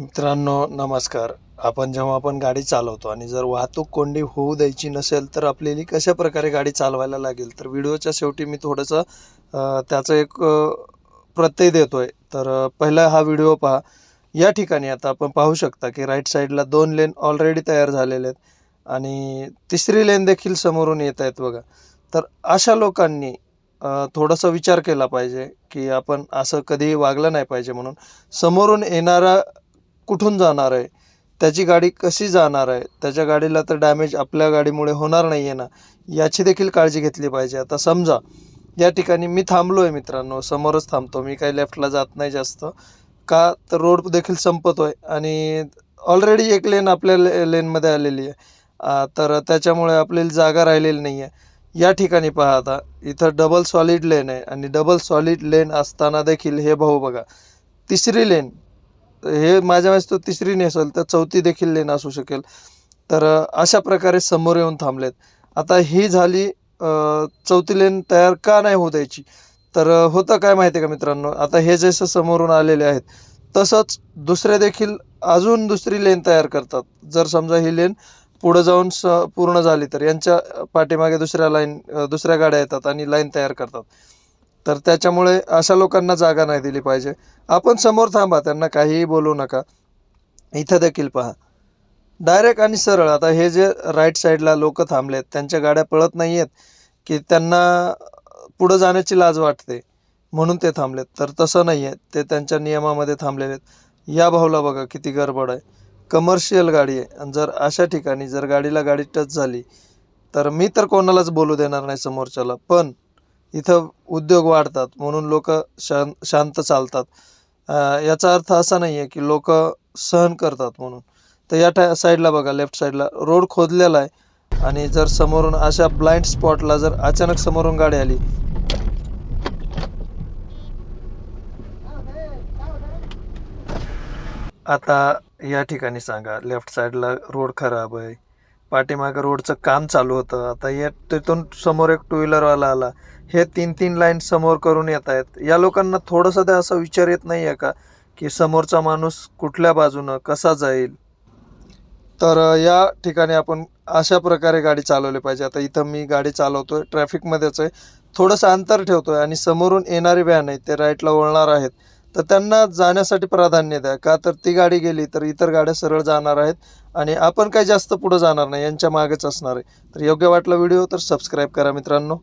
मित्रांनो नमस्कार. आपण जेव्हा आपण गाडी चालवतो आणि जर वाहतूक कोंडी होऊ द्यायची नसेल तर आपल्याला कशा प्रकारे गाडी चालवायला लागेल? तर व्हिडिओच्या शेवटी मी थोडंसं त्याचं एक प्रत्यय देतो आहे तर पहिला हा व्हिडिओ पहा. या ठिकाणी आता आपण पाहू शकता की राईट साईडला दोन लेन ऑलरेडी तयार झालेले आहेत आणि तिसरी लेन देखील समोरून येत आहेत बघा. तर अशा लोकांनी थोडासा विचार केला पाहिजे की आपण असं कधीही वागलं नाही पाहिजे म्हणून. समोरून येणारा कुठून जाणार आहे? त्याची गाडी कशी जाणार आहे? त्याच्या गाडीला तर डॅमेज आपल्या गाडीमुळे होणार नाही आहे ना? याची देखील काळजी घेतली पाहिजे. आता समजा या ठिकाणी मी थांबलो आहे मित्रांनो. समोरच थांबतो. मी काही लेफ्टला जात नाही जास्त. का तर रोड देखील संपतो आहे आणि ऑलरेडी एक लेन आपल्या ले लेनमध्ये आलेली आहे. तर त्याच्यामुळे आपल्याला जागा राहिलेली नाही आहे या ठिकाणी पहा आता. इथं डबल सॉलिड लेन आहे आणि डबल सॉलिड लेन असताना देखील हे भाऊ बघा. तिसरी लेन हे माझ्या वेळेस तो तिसरी नेसल तर चौथी देखील लेन असू शकेल. तर अशा प्रकारे समोर येऊन थांबलेत. आता ही झाली चौथी लेन तयार का नाही होऊ द्यायची? तर होतं काय माहिती आहे का मित्रांनो? आता हे जसं समोरून आलेले आहेत तसंच दुसरे देखील अजून दुसरी लेन तयार करतात. जर समजा ही लेन पुढं जाऊन स पूर्ण झाली तर यांच्या पाठीमागे दुसऱ्या लाईन दुसऱ्या गाड्या येतात आणि लाईन तयार करतात. तर त्याच्यामुळे अशा लोकांना जागा नाही दिली पाहिजे. आपण समोर थांबा त्यांना काहीही बोलू नका. इथं देखील पहा. डायरेक्ट आणि सरळ आता हे जे राईट साईडला लोक थांबलेत त्यांच्या गाड्या पळत नाही आहेत की त्यांना पुढं जाण्याची लाज वाटते म्हणून ते थांबलेत. तर तसं नाही आहे ते त्यांच्या नियमामध्ये थांबलेले आहेत. या भाऊला बघा किती गडबड आहे. कमर्शियल गाडी आहे आणि जर अशा ठिकाणी जर गाडीला गाडी टच झाली तर मी तर कोणालाच बोलू देणार नाही समोरच्याला. पण इथं उद्योग वाढतात म्हणून लोक शां शांत चालतात. याचा अर्थ असा नाही आहे की लोक सहन करतात म्हणून. तर या टा साईडला बघा लेफ्ट साईडला. रोड खोदलेला आहे आणि जर समोरून अशा ब्लाइंड स्पॉटला जर अचानक समोरून गाडी आली. आता या ठिकाणी सांगा लेफ्ट साईडला रोड खराब आहे. पाठीमागं रोडचं काम चालू होतं. आता या तिथून समोर एक टू व्हीलरवाला आला. हे तीन तीन लाईन समोर करून येत आहेत. या लोकांना थोडंसं ते असा विचार येत नाही आहे का? की समोरचा माणूस कुठल्या बाजूनं कसा जाईल? तर या ठिकाणी आपण अशा प्रकारे गाडी चालवली पाहिजे. आता इथं मी गाडी चालवतो आहे ट्रॅफिकमध्येच आहे. थोडंसं अंतर ठेवतो आहे आणि समोरून येणारी व्हॅन आहे ते राईटला वळणार आहेत. तर त्यांना जाण्यासाठी प्राधान्य द्या. का तर ती गाडी गेली तर इतर गाड्या सरळ जाणार आहेत आणि आपण काही जास्त पुढं जाणार नाही यांच्या मागेच असणार आहे. तर योग्य वाटला व्हिडिओ तर सबस्क्राईब करा मित्रांनो.